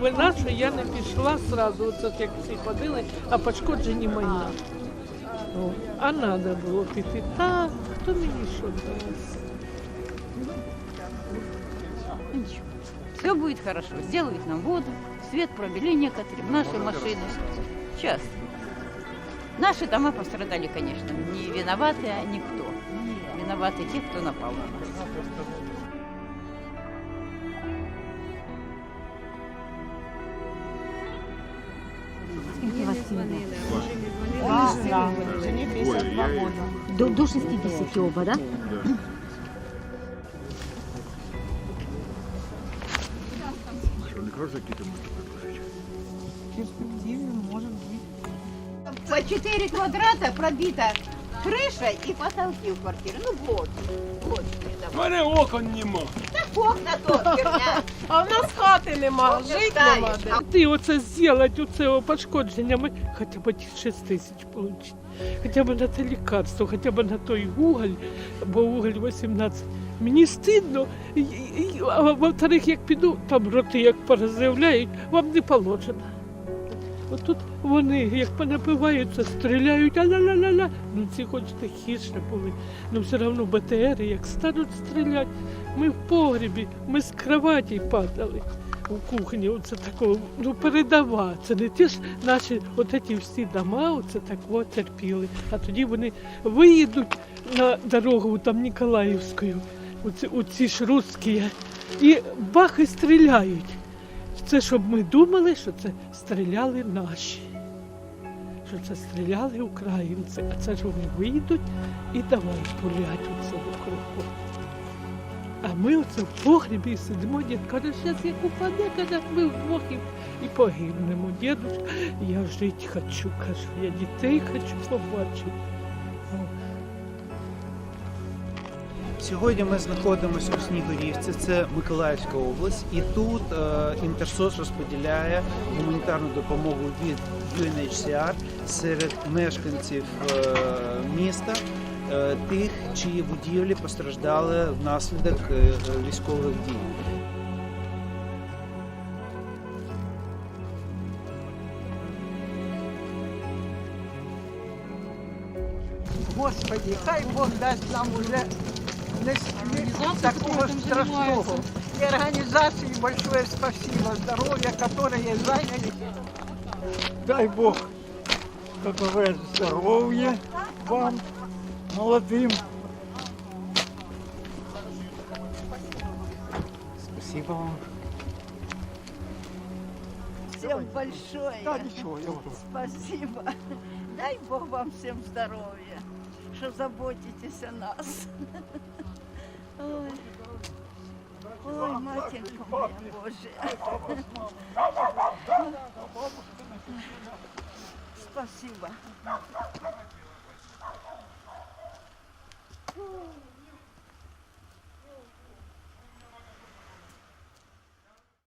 вина, що я не пішла сразу, оце як всі ходили, а пошкоджені майна. О, а треба було піти. Так, хто мені що дасть? Ничего. Все будет хорошо. Сделают нам воду, свет провели некоторым, наши машины. Сейчас. Наши дома пострадали, конечно. Не виноваты а никто. Виноваты те, кто напал на нас. Скільки вас сім'ї? Да, да. Жене 52 года. До, до 60 оба, да? В перспективе может быть. По 4 квадрата пробита крыша и потолки в квартире. Ну вот, вот. У мене окон нема. Так окна то херня. А в нас хати нема, жити нема де. А ти оце зробити, оце пошкодження, ми хоча б ті 6 тисяч отримати. Хоча б на те лікарство, хоча б на той уголь, бо уголь 18. Мені стидно, а во-вторых, як піду, там роти як порозявляють, вам не положено. Отут вони, як понапиваються, стріляють, а-ля-ля-ля-ля. Ну ці хоч тихіше були. Ну все одно БТРи, як стануть стріляти. Ми в погрібі, ми з кроваті падали у кухні. Оце такого, ну передава. Це не ті ж наші от всі дома, оце так от терпіли. А тоді вони виїдуть на дорогу там Ніколаївською, оці, оці ж русські, і бах і стріляють. Це щоб ми думали, що це стріляли наші. Що це стріляли українці, а це ж вони вийдуть і давай пулять оце вокруг. А ми оце в погрібі сидимо, дід каже, зараз як упаде, каже, ми вдвох і, і погибнемо. Дідусь, я жити хочу, кажу, я дітей хочу побачити. Сьогодні ми знаходимося у Снігурівці, це Миколаївська область, і тут е, Інтерсоц розподіляє гуманітарну допомогу від UNHCR серед мешканців е, міста, е, тих, чиї будівлі постраждали внаслідок е, військових дій. Господи, хай Бог дасть нам уже не, не такого страшного. И организации большое спасибо, здоровья, которые заняли. Дай Бог, как говорят, здоровья вам, молодым. Спасибо вам. Всем большое. Да ничего, я вот. Спасибо. Дай Бог вам всем здоровья, что заботитесь о нас. Ой, Ой матінко моя Боже. Спасибо.